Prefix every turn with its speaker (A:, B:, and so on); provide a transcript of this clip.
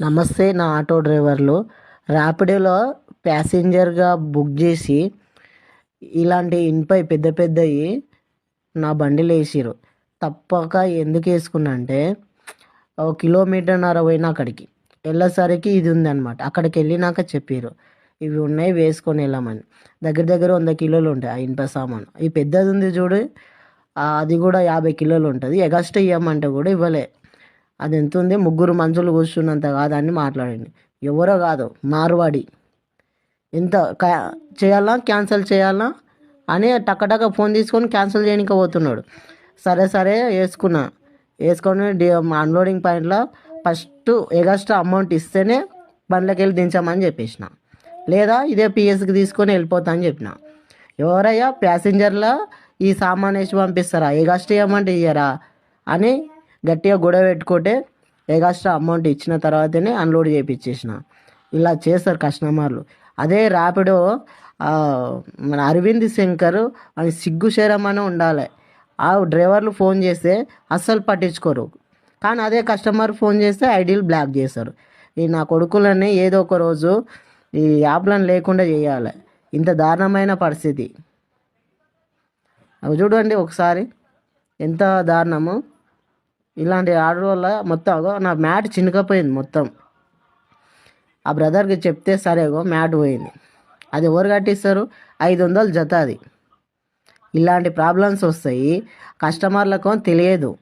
A: నమస్తే నా ఆటో డ్రైవర్లు. ర్యాపిడోలో ప్యాసింజర్గా బుక్ చేసి ఇలాంటి ఇన్పై పెద్ద పెద్దవి నా బండిలో వేసిర్రు. తప్పక ఎందుకు వేసుకున్నా అంటే ఒక కిలోమీటర్న్నర పోయిన అక్కడికి. వెళ్ళేసరికి ఇది ఉందన్నమాట. అక్కడికి వెళ్ళినాక చెప్పారు ఇవి ఉన్నాయి వేసుకొని వెళ్ళామని. దగ్గర దగ్గర వంద కిలోలు ఉంటాయి ఆ ఇనుప సామాను. ఈ పెద్దది ఉంది చూడు అది కూడా యాభై కిలోలు ఉంటుంది. ఎగస్ట్ ఇవ్వమంటే కూడా ఇవ్వలే. అది ఎంత ఉంది ముగ్గురు మనుషులు కూర్చున్నంత కాదని మాట్లాడండి ఎవరో కాదు మార్వాడి. ఎంత క్యా చేయాలా? క్యాన్సిల్ చేయాలా? అని టక్కటక్క ఫోన్ తీసుకొని క్యాన్సిల్ చేయడానికి పోతున్నాడు సరే సరే వేసుకున్నా. వేసుకొని డి అన్లోడింగ్ పాయింట్లో ఫస్ట్ ఎగస్ట్రా అమౌంట్ ఇస్తేనే బండ్లకి వెళ్ళి దించామని చెప్పేసిన. లేదా ఇదే పిఎస్కి తీసుకొని వెళ్ళిపోతా అని చెప్పిన. ఎవరయ్యా? ప్యాసింజర్లో ఈ సామాన్ వేసి పంపిస్తారా? ఎగస్ట్రా ఇవ్వమంటే ఇయ్యరా? అని గట్టిగా గొడవ పెట్టుకుంటే ఎగస్ట్రా అమౌంట్ ఇచ్చిన తర్వాతనే అన్లోడ్ చేయించేసిన ఇలా చేస్తారు కస్టమర్లు. అదే ర్యాపిడో మన అరవింద్ శంకర్ అని సిగ్గు శరమని ఉండాలి. ఆ డ్రైవర్లు ఫోన్ చేస్తే అస్సలు పట్టించుకోరు. కానీ అదే కస్టమర్ ఫోన్ చేస్తే ఐడీలు బ్లాక్ చేస్తారు. ఈ నా కొడుకులని ఏదో ఒక రోజు ఈ యాప్లను లేకుండా చేయాలి. ఇంత దారుణమైన పరిస్థితి. అవి చూడండి ఒకసారి. ఎంత దారుణము. ఇలాంటి ఆర్డర్ వల్ల మొత్తం అగో నా మ్యాట్ చినుకపోయింది మొత్తం. ఆ బ్రదర్కి చెప్తే సరేగో మ్యాట్ పోయింది. అది ఎవరు కట్టిస్తారు? ఐదు వందలు జత అది. ఇలాంటి ప్రాబ్లమ్స్ వస్తాయి. కస్టమర్లకు తెలియదు.